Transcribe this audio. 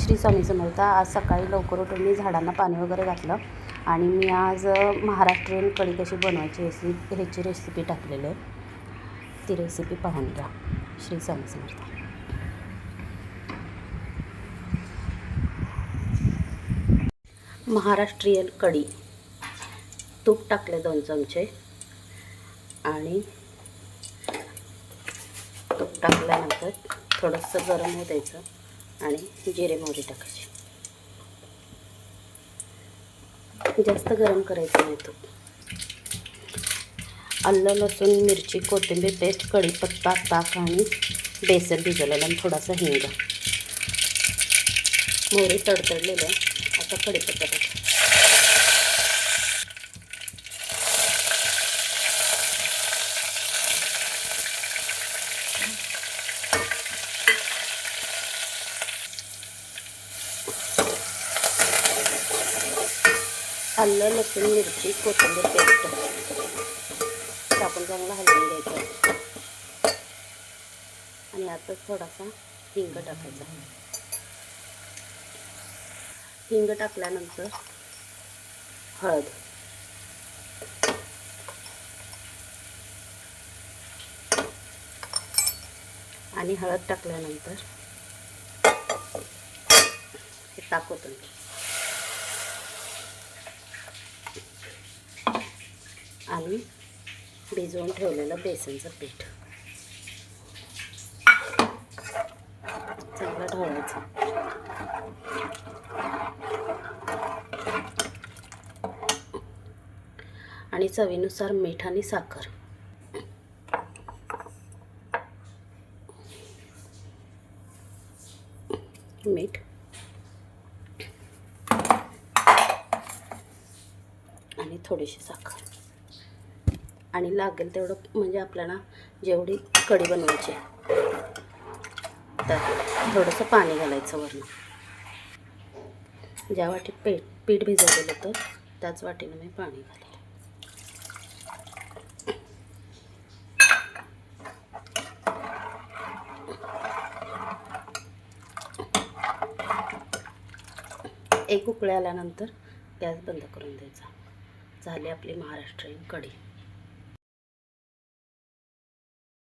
श्री स्वामी समर्थ आज सकाळी लवकर उठून मी झाडांना पाणी वगैरे घातलं आणि मी आज महाराष्ट्रीयन कढी कशी बनवायची ह्याची ह्याची रेसिपी टाकलेली आहे. ती रेसिपी पाहून घ्या. श्री स्वामी समर्थ. महाराष्ट्रीयन कढी. तूप टाकले दोन चमचे. आणि तूप टाकल्यानंतर थोडंसं गरम होऊ द्यायचं. आणि जिरे मोहरी टाकायची. जास्त गरम करायचं नाही तो. आलं लसूण मिरची कोथिंबीर पेस्ट कढीपत्ता ताक आणि बेसन भिजवलेलं आणि थोडासा हिंग. मोहरी तडतडलेलं आता कढीपत्ता टाका. आलं लसूण मिरची कोथिंबीर पेस्ट टाकून चांगला हलवून घ्यायचं. आणि आता थोडासा हिंग टाकायचा. हिंग टाकल्यानंतर हळद. आणि हळद टाकल्यानंतर हे टाकवतो आणि भिजवून ठेवलेलं बेसनचं पीठ. चांगलं ढवळायचं आणि चवीनुसार मीठ आणि साखर. मीठ. आणि थोडीशी साखर. आणि लागेल तेवढं म्हणजे आपल्याला जेवढी कढी बनवायची आहे, तर थोडंसं पाणी घालायचं वरून. ज्या वाटीत पीठ पीठ भिजवलेलं होतं त्याच वाटीनं मी पाणी घालेलं एक उकळी आल्यानंतर गॅस बंद करून द्यायचा. झाली आपली महाराष्ट्रीयन कढी.